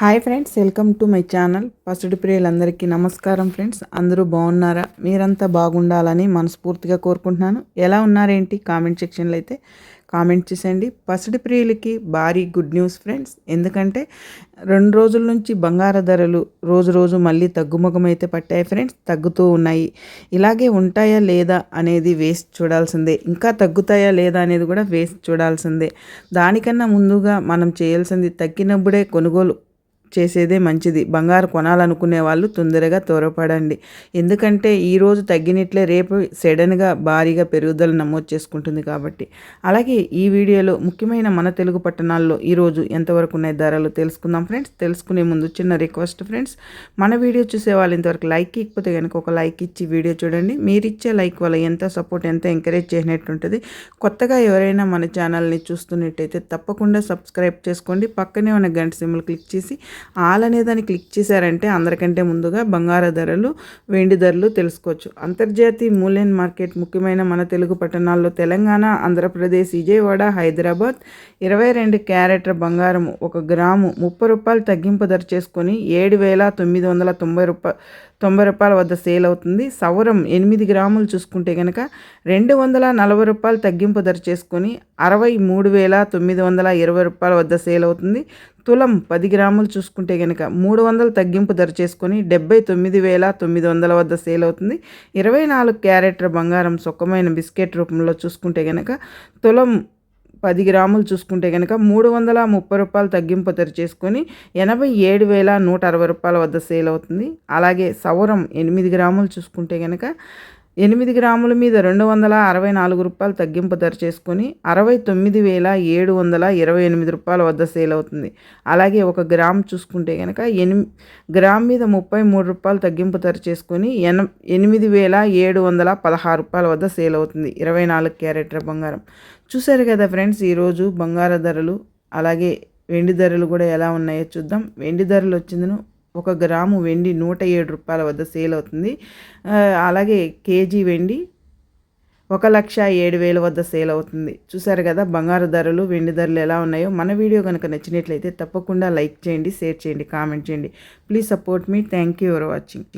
Hi friends welcome to my channel. పసుడి ప్రియులందరికీ నమస్కారం friends. అందరూ బాగున్నారా? మీరంతా బాగుండాలని మనస్ఫూర్తిగా కోరుకుంటున్నాను. ఎలా ఉన్నారేంటి? కామెంట్ సెక్షన్లో అయితే కామెంట్ చేసేయండి. పసిడి ప్రియులకి భారీ గుడ్ న్యూస్ ఫ్రెండ్స్. ఎందుకంటే రెండు రోజుల నుంచి బంగార ధరలు రోజు రోజు మళ్ళీ తగ్గుముఖం అయితే పట్టాయి ఫ్రెండ్స్. తగ్గుతూ ఉన్నాయి. ఇలాగే ఉంటాయా లేదా అనేది వేస్ట్ చూడాల్సిందే. ఇంకా తగ్గుతాయా లేదా అనేది కూడా వేస్ట్ చూడాల్సిందే. దానికన్నా ముందుగా మనం చేయాల్సింది తగ్గినప్పుడే కొనుగోలు చేసేదే మంచిది. బంగారు కొనాలనుకునే వాళ్ళు తొందరగా త్వరపడండి. ఎందుకంటే ఈరోజు తగ్గినట్లే రేపు సడన్గా భారీగా పెరుగుదల నమోదు చేసుకుంటుంది కాబట్టి. అలాగే ఈ వీడియోలో ముఖ్యమైన మన తెలుగు పట్టణాల్లో ఈరోజు ఎంతవరకు ఉన్నాయి ధరలు తెలుసుకుందాం ఫ్రెండ్స్. తెలుసుకునే ముందు చిన్న రిక్వెస్ట్ ఫ్రెండ్స్. మన వీడియో చూసే వాళ్ళు ఇంతవరకు లైక్ ఇకపోతే కనుక ఒక లైక్ ఇచ్చి వీడియో చూడండి. మీరు ఇచ్చే లైక్ వల్ల ఎంత సపోర్ట్ ఎంత ఎంకరేజ్ చేసినట్టు ఉంటుంది. కొత్తగా ఎవరైనా మన ఛానల్ని చూస్తున్నట్టయితే తప్పకుండా సబ్స్క్రైబ్ చేసుకోండి. పక్కనే ఉన్న గంట సిమ్లు క్లిక్ చేసి ఆల్ అనే దాన్ని క్లిక్ చేశారంటే అందరికంటే ముందుగా బంగారు ధరలు వెండి ధరలు తెలుసుకోవచ్చు. అంతర్జాతీయ మూల్యం మార్కెట్ ముఖ్యమైన మన తెలుగు పట్టణాల్లో తెలంగాణ ఆంధ్రప్రదేశ్ విజయవాడ హైదరాబాద్ ఇరవై రెండు క్యారెట్ల బంగారం ఒక గ్రాము ముప్పై రూపాయలు తగ్గింపు ధర చేసుకొని ఏడు వేల తొమ్మిది వందల తొంభై రూపాయ తొంభై రూపాయల వద్ద సేల్ అవుతుంది. సవరం ఎనిమిది గ్రాములు చూసుకుంటే కనుక రెండు వందల నలభై రూపాయలు తగ్గింపు ధర చేసుకొని అరవై మూడు వేల తొమ్మిది వందల ఇరవై రూపాయల వద్ద సేల్ అవుతుంది. తులం పది గ్రాములు చూసుకుంటే కనుక మూడు వందలు తగ్గింపు ధర చేసుకొని డెబ్బై తొమ్మిది వేల తొమ్మిది వందల వద్ద సేల్ అవుతుంది. ఇరవై నాలుగు క్యారెట్ల బంగారం సుఖమైన బిస్కెట్ రూపంలో చూసుకుంటే కనుక తులం పది గ్రాములు చూసుకుంటే కనుక మూడు వందల ముప్పై రూపాయలు తగ్గింపు ధర చేసుకొని ఎనభై ఏడు వేల నూట అరవై రూపాయల వద్ద సేల్ అవుతుంది. అలాగే సౌరం ఎనిమిది గ్రాములు చూసుకుంటే కనుక ఎనిమిది గ్రాముల మీద రెండు వందల అరవై నాలుగు రూపాయలు తగ్గింపు ధర చేసుకొని అరవై తొమ్మిది వేల ఏడు వందల ఇరవై ఎనిమిది రూపాయల వద్ద సేల్ అవుతుంది. అలాగే ఒక గ్రామ్ చూసుకుంటే కనుక ఎనిమి గ్రామ్ మీద ముప్పై మూడు రూపాయలు తగ్గింపు ధర చేసుకొని ఎన ఎనిమిది వేల ఏడు వందల పదహారు రూపాయల వద్ద సేల్ అవుతుంది. ఇరవై నాలుగు క్యారెట్ల బంగారం. చూసారు కదా ఫ్రెండ్స్ ఈరోజు బంగార ధరలు అలాగే వెండి ధరలు కూడా ఎలా ఉన్నాయో చూద్దాం. వెండి ధరలు వచ్చిందను ఒక గ్రాము వెండి నూట ఏడు రూపాయల వద్ద సేల్ అవుతుంది. అలాగే కేజీ వెండి ఒక లక్ష ఏడు వేల వద్ద సేల్ అవుతుంది. చూసారు కదా బంగారు ధరలు వెండి ధరలు ఎలా ఉన్నాయో? మన వీడియో కనుక నచ్చినట్లయితే తప్పకుండా లైక్ చేయండి షేర్ చేయండి కామెంట్ చేయండి. Please support me. Thank you for watching.